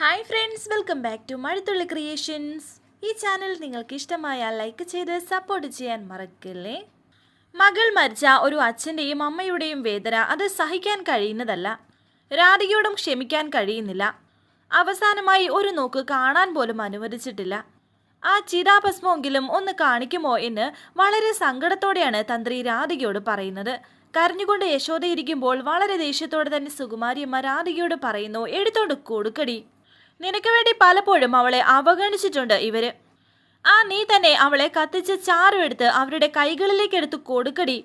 Hi friends welcome back to Mazhathulli creations ഈ channel നിങ്ങൾക്ക് ഇഷ്ടമായാൽ ലൈക്ക് ചെയ്ത് സപ്പോർട്ട് ചെയ്യാൻ മറക്കല്ലേ? മകൾ മരിച്ച ഒരു അച്ഛന്റെയും അമ്മയുടെയും വേദന അത് സഹിക്കാൻ കഴിയുന്നതല്ല. രാധികയോടും ക്ഷമിക്കാൻ കഴിയുന്നില്ല. അവസാനമായി ഒരു നോക്ക് കാണാൻ പോലും അനുവദിച്ചിട്ടില്ല. ആ ചിതാഭസ്മമെങ്കിലും ഒന്ന് കാണിക്കുമോ എന്ന് വളരെ സങ്കടത്തോടെയാണ് തന്ത്രി രാധികയോട് പറയുന്നത്. കരഞ്ഞുകൊണ്ട് യശോദ ഇരിക്കുമ്പോൾ വളരെ ദേഷ്യത്തോടെ തന്നെ സുകുമാരിയമ്മ രാധികയോട് പറയുന്നു എടുത്തോണ്ട് കൊടുക്കടി. നിനക്ക് വേണ്ടി പലപ്പോഴും അവളെ അവഗണിച്ചിട്ടുണ്ട് ഇവർ. ആ നീ തന്നെ അവളെ കത്തിച്ച് ചാരം എടുത്ത് അവരുടെ കൈകളിലേക്ക് എടുത്ത് കൊടുക്കടി.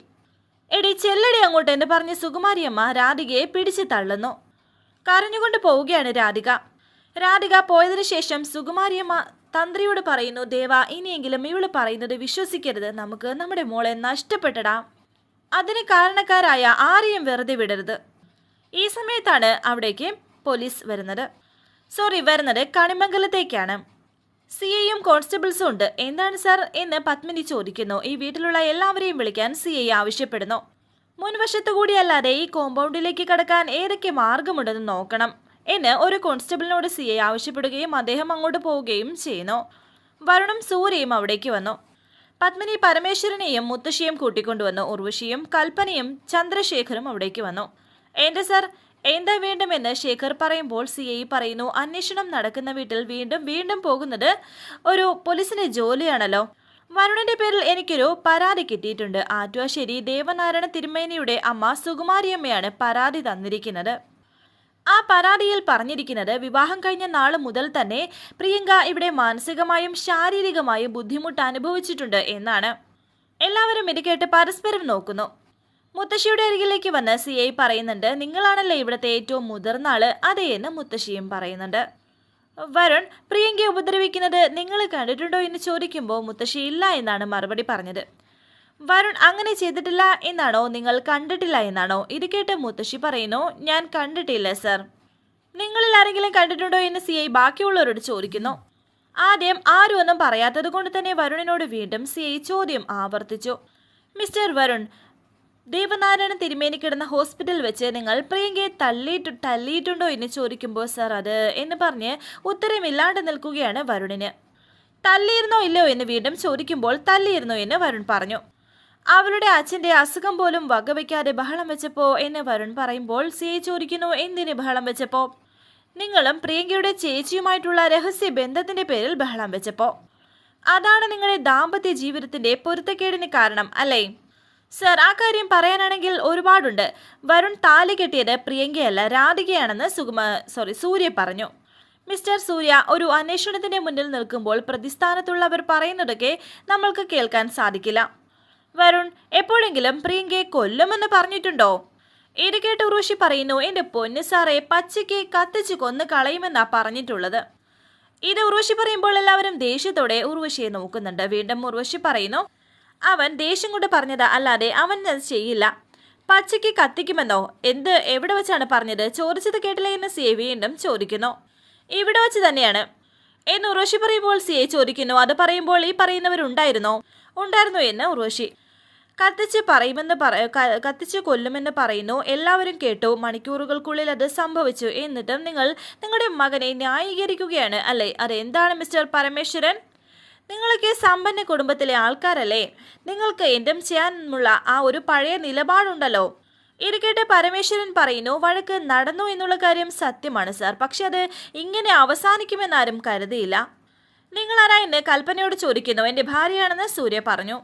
എടി ചെല്ലടി അങ്ങോട്ട് എന്ന് പറഞ്ഞ് സുകുമാരിയമ്മ രാധികയെ പിടിച്ചു തള്ളുന്നു. കരഞ്ഞുകൊണ്ട് പോവുകയാണ് രാധിക. രാധിക പോയതിനു ശേഷം സുകുമാരിയമ്മ തന്ത്രിയോട് പറയുന്നു ദേവ ഇനിയെങ്കിലും ഇവൾ പറയുന്നത് വിശ്വസിക്കരുത്. നമുക്ക് നമ്മുടെ മോളെ നഷ്ടപ്പെട്ടടാ. അതിന് കാരണക്കാരായ ആരെയും വെറുതെ വിടരുത്. ഈ സമയത്താണ് അവിടേക്ക് പോലീസ് വരുന്നത്. സോറി വരുന്നത് കണിമംഗലത്തേക്കാണ്. സി ഐയും കോൺസ്റ്റബിൾസും ഉണ്ട്. എന്താണ് സർ എന്ന് പത്മിനി ചോദിക്കുന്നു. ഈ വീട്ടിലുള്ള എല്ലാവരെയും വിളിക്കാൻ സി ഐ ആവശ്യപ്പെടുന്നു. മുൻവശത്തു കൂടിയല്ലാതെ ഈ കോമ്പൗണ്ടിലേക്ക് കടക്കാൻ ഏതൊക്കെ മാർഗമുണ്ടെന്ന് നോക്കണം എന്ന് ഒരു കോൺസ്റ്റബിളിനോട് സി ഐ ആവശ്യപ്പെടുകയും അദ്ദേഹം അങ്ങോട്ട് പോവുകയും ചെയ്യുന്നു. വരുണും സൂര്യയും അവിടേക്ക് വന്നു. പത്മിനി പരമേശ്വരനെയും മുത്തശ്ശിയും കൂട്ടിക്കൊണ്ടുവന്നു. ഉർവശിയും കൽപ്പനയും ചന്ദ്രശേഖരും അവിടേക്ക് വന്നു. എന്റെ സർ? എന്താ വേണ്ടുമെന്ന് ശേഖർ പറയുമ്പോൾ സി ഐ പറയുന്നു അന്വേഷണം നടക്കുന്ന വീട്ടിൽ വീണ്ടും വീണ്ടും പോകുന്നത് ഒരു പോലീസിന്റെ ജോലിയാണല്ലോ. വരുണിന്റെ പേരിൽ എനിക്കൊരു പരാതി കിട്ടിയിട്ടുണ്ട്. ആറ്റുവാശ്ശേരി ദേവനാരായണ തിരുമേനിയുടെ അമ്മ സുകുമാരിയമ്മയാണ് പരാതി തന്നിരിക്കുന്നത്. ആ പരാതിയിൽ പറഞ്ഞിരിക്കുന്നത് വിവാഹം കഴിഞ്ഞ നാൾ മുതൽ തന്നെ പ്രിയങ്ക ഇവിടെ മാനസികമായും ശാരീരികമായും ബുദ്ധിമുട്ട് അനുഭവിച്ചിട്ടുണ്ട് എന്നാണ്. എല്ലാവരും ഇത് കേട്ട് പരസ്പരം നോക്കുന്നു. മുത്തശ്ശിയുടെ അരികിലേക്ക് വന്ന് സി ഐ പറയുന്നുണ്ട് നിങ്ങളാണല്ലോ ഇവിടുത്തെ ഏറ്റവും മുതിർന്ന ആൾ? അതേ എന്ന് മുത്തശ്ശിയും പറയുന്നുണ്ട്. വരുൺ പ്രിയങ്കയെ ഉപദ്രവിക്കുന്നത് നിങ്ങൾ കണ്ടിട്ടുണ്ടോ? എന്ന് ചോദിക്കുമ്പോൾ മുത്തശ്ശി ഇല്ല എന്നാണ് മറുപടി പറഞ്ഞത്. വരുൺ അങ്ങനെ ചെയ്തിട്ടില്ല എന്നാണോ? നിങ്ങൾ കണ്ടിട്ടില്ല എന്നാണോ? ഇത് കേട്ട് മുത്തശ്ശി പറയുന്നു ഞാൻ കണ്ടിട്ടില്ല സർ. നിങ്ങളിൽ ആരെങ്കിലും കണ്ടിട്ടുണ്ടോ? എന്ന് സി ഐ ബാക്കിയുള്ളവരോട് ചോദിക്കുന്നു. ആദ്യം ആരും ഒന്നും പറയാത്തത് കൊണ്ട് തന്നെ വരുണിനോട് വീണ്ടും സി ഐ ചോദ്യം ആവർത്തിച്ചു. മിസ്റ്റർ വരുൺ ദേവനാരായണൻ തിരുമേനി കിടന്ന ഹോസ്പിറ്റൽ വെച്ച് നിങ്ങൾ പ്രിയങ്കയെ തള്ളിയിട്ടു തള്ളിയിട്ടുണ്ടോ എന്ന് ചോദിക്കുമ്പോൾ സർ അത് എന്ന് പറഞ്ഞ് ഉത്തരമില്ലാണ്ട് നിൽക്കുകയാണ് വരുണിന്. തള്ളിയിരുന്നോ ഇല്ലയോ എന്ന് വീണ്ടും ചോദിക്കുമ്പോൾ തള്ളിയിരുന്നോ എന്ന് വരുൺ പറഞ്ഞു. അവളുടെ അച്ഛന്റെ അസുഖം പോലും വകവയ്ക്കാതെ ബഹളം വെച്ചപ്പോൾ എന്ന് വരുൺ പറയുമ്പോൾ സി ചോദിക്കുന്നു എന്തിന് ബഹളം വെച്ചപ്പോൾ നിങ്ങളും പ്രിയങ്കയുടെ ചേച്ചിയുമായിട്ടുള്ള രഹസ്യ ബന്ധത്തിന്റെ പേരിൽ ബഹളം വെച്ചപ്പോൾ അതാണ് നിങ്ങളുടെ ദാമ്പത്യ ജീവിതത്തിന്റെ പൊരുത്തക്കേടിന് കാരണം അല്ലേ? സർ ആ കാര്യം പറയാനാണെങ്കിൽ ഒരുപാടുണ്ട്. വരുൺ താലി കെട്ടിയത് പ്രിയങ്കയല്ല രാധികയാണെന്ന് സുഗമ സോറി സൂര്യ പറഞ്ഞു. മിസ്റ്റർ സൂര്യ ഒരു അന്വേഷണത്തിന്റെ മുന്നിൽ നിൽക്കുമ്പോൾ പ്രതിസ്ഥാനത്തുള്ളവർ പറയുന്നതൊക്കെ നമ്മൾക്ക് കേൾക്കാൻ സാധിക്കില്ല. വരുൺ എപ്പോഴെങ്കിലും പ്രിയങ്കയെ കൊല്ലുമെന്ന് പറഞ്ഞിട്ടുണ്ടോ? ഇത് കേട്ട് ഉറൂഷി പറയുന്നു എന്റെ പൊന്നു സാറെ പച്ചയ്ക്ക് കത്തിച്ച് കൊന്നു കളയുമെന്നാ പറഞ്ഞിട്ടുള്ളത്. ഇത് ഉർവശി പറയുമ്പോൾ എല്ലാവരും ദേഷ്യത്തോടെ ഉർവശിയെ നോക്കുന്നുണ്ട്. വീണ്ടും ഉർവശി പറയുന്നു അവൻ ദേഷ്യം കൊണ്ട് പറഞ്ഞത് അല്ലാതെ അവൻ അത് ചെയ്യില്ല. പച്ചയ്ക്ക് കത്തിക്കുമെന്നോ? എന്ത്? എവിടെ വെച്ചാണ് പറഞ്ഞത്? ചോദിച്ചത് കേട്ടില്ല എന്ന് സി ഐ വീണ്ടും ചോദിക്കുന്നു. ഇവിടെ വെച്ച് തന്നെയാണ്. എന്ന് ഉറോഷി പറയുമ്പോൾ സി ഐ ചോദിക്കുന്നു. അത് പറയുമ്പോൾ ഈ പറയുന്നവരുണ്ടായിരുന്നോ? ഉണ്ടായിരുന്നു എന്ന് ഉറോഷി കത്തിച്ച് പറയുമെന്ന് പറ കത്തിച്ച് കൊല്ലുമെന്ന് പറയുന്നു. എല്ലാവരും കേട്ടു. മണിക്കൂറുകൾക്കുള്ളിൽ അത് സംഭവിച്ചു. എന്നിട്ടും നിങ്ങൾ നിങ്ങളുടെ മകനെ ന്യായീകരിക്കുകയാണ് അല്ലേ? അതെന്താണ് മിസ്റ്റർ പരമേശ്വരൻ? നിങ്ങളൊക്കെ സമ്പന്ന കുടുംബത്തിലെ ആൾക്കാരല്ലേ? നിങ്ങൾക്ക് എന്തും ചെയ്യാനുള്ള ആ ഒരു പഴയ നിലപാടുണ്ടല്ലോ. ഇരിക്കട്ടെ കേട്ട് പരമേശ്വരൻ പറയുന്നു വഴക്ക് നടന്നു എന്നുള്ള കാര്യം സത്യമാണ് സാർ. പക്ഷെ അത് ഇങ്ങനെ അവസാനിക്കുമെന്നാരും കരുതിയില്ല. നിങ്ങളാരാ എന്നെ കൽപ്പനയോട് ചോദിക്കുന്നു? എന്റെ ഭാര്യയാണെന്ന് സൂര്യ പറഞ്ഞു.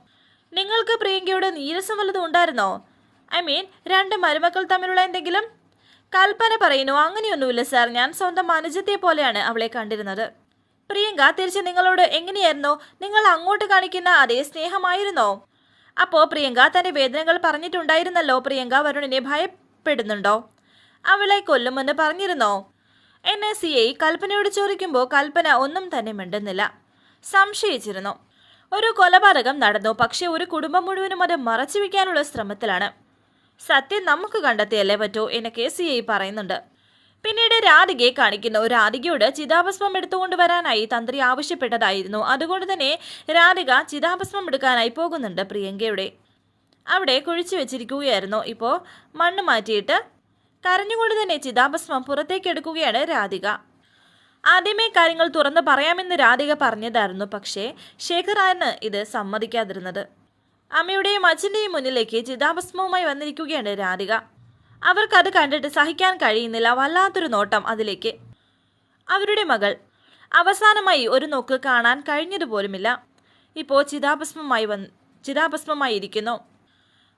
നിങ്ങൾക്ക് പ്രിയങ്കയോട് നീരസം വല്ലതും ഉണ്ടായിരുന്നോ? ഐ മീൻ രണ്ട് മരുമക്കൾ തമ്മിലുള്ള എന്തെങ്കിലും? കൽപ്പന പറയുന്നു അങ്ങനെയൊന്നുമില്ല സാർ. ഞാൻ സ്വന്തം അനുജത്തെ പോലെയാണ് അവളെ കണ്ടിരുന്നത്. പ്രിയങ്ക തിരിച്ച് നിങ്ങളോട് എങ്ങനെയായിരുന്നു? നിങ്ങൾ അങ്ങോട്ട് കാണിക്കുന്ന അതേ സ്നേഹമായിരുന്നോ? അപ്പോൾ പ്രിയങ്ക തന്റെ വേദനകൾ പറഞ്ഞിട്ടുണ്ടായിരുന്നല്ലോ. പ്രിയങ്ക വരുണിനെ ഭയപ്പെടുന്നുണ്ടോ? അവളെ കൊല്ലുമെന്ന് പറഞ്ഞിരുന്നോ? എന്നെ സി ഐ കൽപ്പനയോട് ചോദിക്കുമ്പോൾ കൽപ്പന ഒന്നും തന്നെ മിണ്ടുന്നില്ല. സംശയിച്ചിരുന്നു. ഒരു കൊലപാതകം നടന്നു. പക്ഷേ ഒരു കുടുംബം മുഴുവനും അത് മറച്ചു വയ്ക്കാനുള്ള ശ്രമത്തിലാണ്. സത്യം നമുക്ക് കണ്ടെത്തിയല്ലേ പറ്റൂ എന്ന് കെ. സി. ഐ. പറയുന്നുണ്ട്. പിന്നീട് രാധികയെ കാണിക്കുന്നു. രാധികയോട് ചിതാഭസ്മം എടുത്തുകൊണ്ട് വരാനായി തന്ത്രി ആവശ്യപ്പെട്ടതായിരുന്നു. അതുകൊണ്ട് തന്നെ രാധിക ചിതാഭസ്മം എടുക്കാനായി പോകുന്നുണ്ട് പ്രിയങ്കയുടെ. അവിടെ കുഴിച്ചു വെച്ചിരിക്കുകയായിരുന്നു. ഇപ്പോൾ മണ്ണ് മാറ്റിയിട്ട് കരഞ്ഞുകൊണ്ട് തന്നെ ചിതാഭസ്മം പുറത്തേക്ക് എടുക്കുകയാണ് രാധിക. ആദ്യമേ കാര്യങ്ങൾ തുറന്നു പറയാമെന്ന് രാധിക പറഞ്ഞതായിരുന്നു. പക്ഷേ ശേഖറാണ് ഇത് സമ്മതിക്കാതിരുന്നത്. അമ്മയുടെയും അച്ഛന്റെയും മുന്നിലേക്ക് ചിതാഭസ്മവുമായി വന്നിരിക്കുകയാണ് രാധിക. അവർക്കത് കണ്ടിട്ട് സഹിക്കാൻ കഴിയുന്നില്ല വല്ലാത്തൊരു നോട്ടം അതിലേക്ക്. അവരുടെ മകൾ. അവസാനമായി ഒരു നോക്ക് കാണാൻ കഴിഞ്ഞതുപോലുമില്ല. ഇപ്പോൾ ചിതാഭസ്മമായി വന്ന് ചിതാഭസ്മമായി ഇരിക്കുന്നു.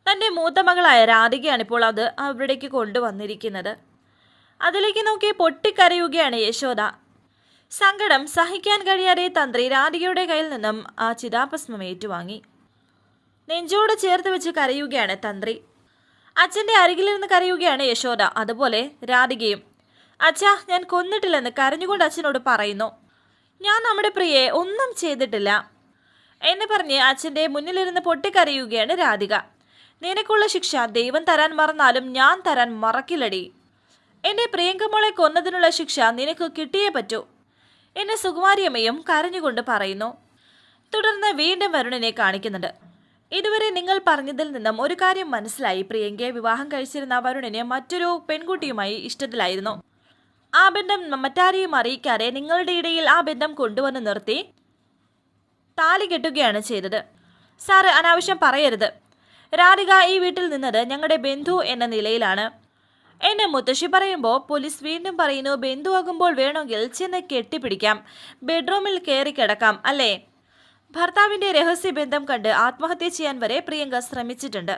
തന്റെ മൂത്ത മകളായ രാധികയാണ് ഇപ്പോൾ അത് അവിടേക്ക് കൊണ്ടുവന്നിരിക്കുന്നത്. അതിലേക്ക് നോക്കി പൊട്ടിക്കരയുകയാണ് യശോദ. സങ്കടം സഹിക്കാൻ കഴിയാതെ തന്ത്രി രാധികയുടെ കയ്യിൽ നിന്നും ആ ചിതാഭസ്മം ഏറ്റുവാങ്ങി. നെഞ്ചോട് ചേർത്ത് വെച്ച് കരയുകയാണ് തന്ത്രി. അച്ഛന്റെ അരികിലിരുന്ന് കരയുകയാണ് യശോദ. അതുപോലെ രാധികയും അച്ഛാ ഞാൻ കൊന്നിട്ടില്ലെന്ന് കരഞ്ഞുകൊണ്ട് അച്ഛനോട് പറയുന്നു. ഞാൻ നമ്മുടെ പ്രിയയെ ഒന്നും ചെയ്തിട്ടില്ല. എന്ന് പറഞ്ഞ് അച്ഛന്റെ മുന്നിലിരുന്ന് പൊട്ടിക്കരയുകയാണ് രാധിക. നിനക്കുള്ള ശിക്ഷ ദൈവം തരാൻ മറന്നാലും ഞാൻ തരാൻ മറക്കില്ലടി. എന്നെ പ്രിയങ്കമോളെ കൊന്നതിനുള്ള ശിക്ഷ നിനക്ക് കിട്ടിയേ പറ്റൂ. എന്നെ സുകുമാരിയമ്മയും കരഞ്ഞുകൊണ്ട് പറയുന്നു. തുടർന്ന് വീണ്ടും വരുണിനെ കാണിക്കുന്നുണ്ട്. ഇതുവരെ നിങ്ങൾ പറഞ്ഞതിൽ നിന്നും ഒരു കാര്യം മനസ്സിലായി. പ്രിയങ്കയെ വിവാഹം കഴിച്ചിരുന്ന വരുണിന് മറ്റൊരു പെൺകുട്ടിയുമായി ഇഷ്ടത്തിലായിരുന്നു. ആ ബന്ധം മറ്റാരെയും അറിയിക്കാതെ നിങ്ങളുടെ ഇടയിൽ ആ ബന്ധം കൊണ്ടുവന്ന് നിർത്തി താലി കെട്ടുകയാണ് ചെയ്തത്. സാറ് അനാവശ്യം പറയരുത്. രാധിക ഈ വീട്ടിൽ നിന്നത് ഞങ്ങളുടെ ബന്ധു എന്ന നിലയിലാണ്. എന്നെ മുത്തശ്ശി പറയുമ്പോൾ പോലീസ് വീണ്ടും പറയുന്നു ബന്ധുവാകുമ്പോൾ വേണമെങ്കിൽ ചെന്ന് കെട്ടിപ്പിടിക്കാം. ബെഡ്റൂമിൽ കയറി കിടക്കാം അല്ലേ? ഭർത്താവിന്റെ രഹസ്യ ബന്ധം കണ്ട് ആത്മഹത്യ ചെയ്യാൻ വരെ പ്രിയങ്ക ശ്രമിച്ചിട്ടുണ്ട്.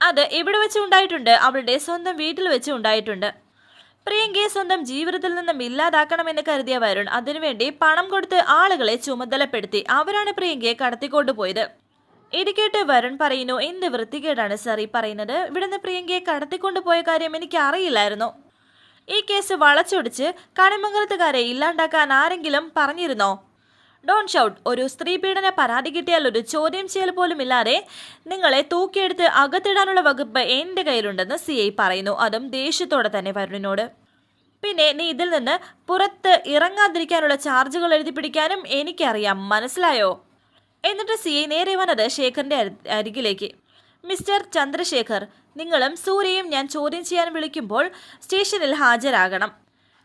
അത് ഇവിടെ വെച്ച് ഉണ്ടായിട്ടുണ്ട്? അവളുടെ സ്വന്തം വീട്ടിൽ വെച്ച് ഉണ്ടായിട്ടുണ്ട്. പ്രിയങ്കയെ സ്വന്തം ജീവിതത്തിൽ നിന്നും ഇല്ലാതാക്കണമെന്ന് കരുതിയ വരുൺ അതിനുവേണ്ടി പണം കൊടുത്ത് ആളുകളെ ചുമതലപ്പെടുത്തി അവരാണ് പ്രിയങ്കയെ കടത്തിക്കൊണ്ടുപോയത്. ഇത് കേട്ട് വരുൺ പറയുന്നു എന്ത് വൃത്തികേടാണ് സർ ഈ പറയുന്നത്? ഇവിടുന്ന് പ്രിയങ്കയെ കടത്തിക്കൊണ്ടുപോയ കാര്യം എനിക്ക് അറിയില്ലായിരുന്നു. ഈ കേസ് വളച്ചൊടിച്ച് കണിമംഗലത്തുകാരെ ഇല്ലാണ്ടാക്കാൻ ആരെങ്കിലും പറഞ്ഞിരുന്നോ? ഡോൺ ഷൗട്ട് ഒരു സ്ത്രീ പീഡന പരാതി കിട്ടിയാൽ ഒരു ചോദ്യം ചെയ്യൽ പോലും ഇല്ലാതെ നിങ്ങളെ തൂക്കിയെടുത്ത് അകത്തിടാനുള്ള വകുപ്പ് എന്റെ കയ്യിലുണ്ടെന്ന് സി ഐ പറയുന്നു. അതും ദേഷ്യത്തോടെ തന്നെ വരുണിനോട്. പിന്നെ നീ ഇതിൽ നിന്ന് പുറത്ത് ഇറങ്ങാതിരിക്കാനുള്ള ചാർജുകൾ എഴുതി പിടിക്കാനും എനിക്കറിയാം. മനസ്സിലായോ? എന്നിട്ട് സി ഐ നേരെ വന്നത് ശേഖറിന്റെ അരികിലേക്ക്. മിസ്റ്റർ ചന്ദ്രശേഖർ നിങ്ങളും സൂര്യയും ഞാൻ ചോദ്യം ചെയ്യാൻ വിളിക്കുമ്പോൾ സ്റ്റേഷനിൽ ഹാജരാകണം.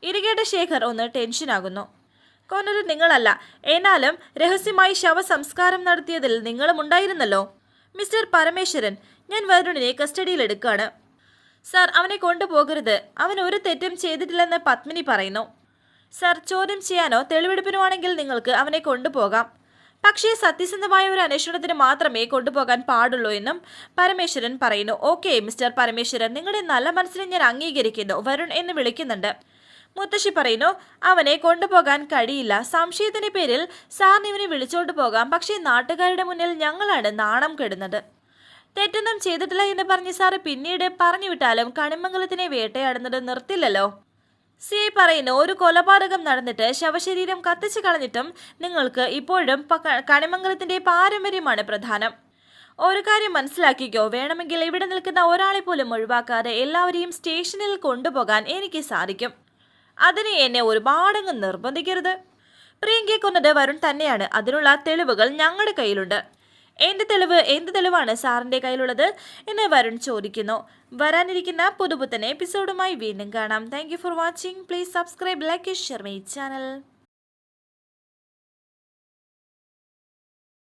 ഇരികേട്ട ശേഖർ ഒന്ന് ടെൻഷനാകുന്നു. കൊന്നത് നിങ്ങളല്ല. എന്നാലും രഹസ്യമായി ശവസംസ്കാരം നടത്തിയതിൽ നിങ്ങളും ഉണ്ടായിരുന്നല്ലോ? മിസ്റ്റർ പരമേശ്വരൻ ഞാൻ വരുണിനെ കസ്റ്റഡിയിൽ എടുക്കുകയാണ്. സാർ അവനെ കൊണ്ടുപോകരുത്. അവൻ ഒരു തെറ്റും ചെയ്തിട്ടില്ലെന്ന് പത്മിനി പറയുന്നു. സാർ ചോദ്യം ചെയ്യാനോ തെളിവെടുപ്പിനോ ആണെങ്കിൽ നിങ്ങൾക്ക് അവനെ കൊണ്ടുപോകാം. പക്ഷേ സത്യസന്ധമായ ഒരു അന്വേഷണത്തിന് മാത്രമേ കൊണ്ടുപോകാൻ പാടുള്ളൂ എന്നും പരമേശ്വരൻ പറയുന്നു. Okay mister Parameswaran. നിങ്ങളുടെ നല്ല മനസ്സിനെ ഞാൻ അംഗീകരിക്കുന്നു. വരുൺ എന്ന് വിളിക്കുന്നുണ്ട്. മുത്തശ്ശി പറയുന്നു അവനെ കൊണ്ടുപോകാൻ കഴിയില്ല. സംശയത്തിന്റെ പേരിൽ സാറിന് ഇവനെ വിളിച്ചോണ്ട് പോകാം. പക്ഷേ നാട്ടുകാരുടെ മുന്നിൽ ഞങ്ങളാണ് നാണം കെടുന്നത്. തെറ്റൊന്നും ചെയ്തിട്ടില്ല എന്ന് പറഞ്ഞ് സാറ് പിന്നീട് പറഞ്ഞു വിട്ടാലും കണിമംഗലത്തിനെ വേട്ടയാടുന്നത് നിർത്തില്ലല്ലോ. സി പറയുന്നു ഒരു കൊലപാതകം നടന്നിട്ട് ശവശരീരം കത്തിച്ചു കളഞ്ഞിട്ടും നിങ്ങൾക്ക് ഇപ്പോഴും കണിമംഗലത്തിന്റെ പാരമ്പര്യമാണ് പ്രധാനം. ഒരു കാര്യം മനസ്സിലാക്കിക്കോ വേണമെങ്കിൽ ഇവിടെ നിൽക്കുന്ന ഒരാളെ പോലും ഒഴിവാക്കാതെ എല്ലാവരെയും സ്റ്റേഷനിൽ കൊണ്ടുപോകാൻ എനിക്ക് സാധിക്കും. അതിന് എന്നെ ഒരുപാടങ്ങ് നിർബന്ധിക്കരുത്. പ്രിയങ്കയെ കൊന്നത് വരുൺ തന്നെയാണ്. അതിനുള്ള തെളിവുകൾ ഞങ്ങളുടെ കയ്യിലുണ്ട്. എന്ത് തെളിവ് എന്ത് തെളിവാണ് സാറിന്റെ കയ്യിലുള്ളത് എന്ന് വരുൺ ചോദിക്കുന്നു. വരാനിരിക്കുന്ന പുതുപുത്തൻ എപ്പിസോഡുമായി വീണ്ടും കാണാം. Thank for watching please subscribe like share my channel